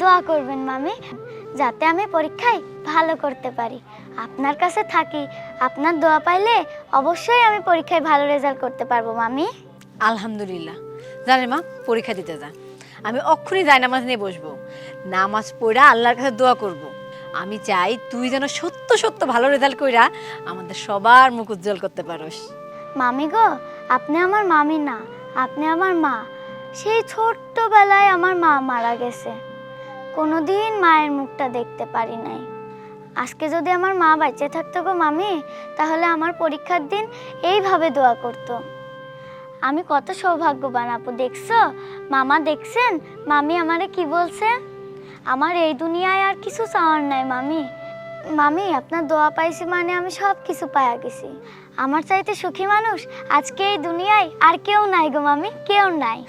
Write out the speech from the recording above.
দোয়া করবেন মামি যাতে আমি পরীক্ষায় ভালো করতে পারি। আপনার কাছে থাকি আপনার দোয়া পাইলে অবশ্যই আমি পরীক্ষায় ভালো রেজাল্ট করতে পারব মামি। আলহামদুলিল্লাহ। জানেন মা পরীক্ষা দিতে যা আমি অক্ষরই যাই নামাজ নিয়ে বসবো। নামাজ পড়া আল্লাহর কাছে দোয়া করব। আমি চাই তুই যেন সত্য সত্য ভালো রেজাল্ট কইরা আমাদের সবার মুখ উজ্জ্বল করতে পারোস। মামি গো আপনি আমার মামি না আপনি আমার মা। সেই ছোট্টবেলায় আমার মা মারা গেছে। কোনোদিন মায়ের মুখটা দেখতে পারি নাই। আজকে যদি আমার মা বাঁচে থাকতো গো মামি, তাহলে আমার পরীক্ষার দিন এইভাবে দোয়া করতো। আমি কত সৌভাগ্যবান, আপু, দেখছ? মামা দেখছেন? মামি আমারে কি বলছে? আমার এই দুনিয়ায় আর কিছু চাওয়ার নাই মামি। মামি, আপনার দোয়া পাইছি মানে আমি সব কিছু পায়া গেছি। আমার চাইতে সুখী মানুষ আজকে এই দুনিয়ায় আর কেউ নাই গো মামি, কেউ নাই।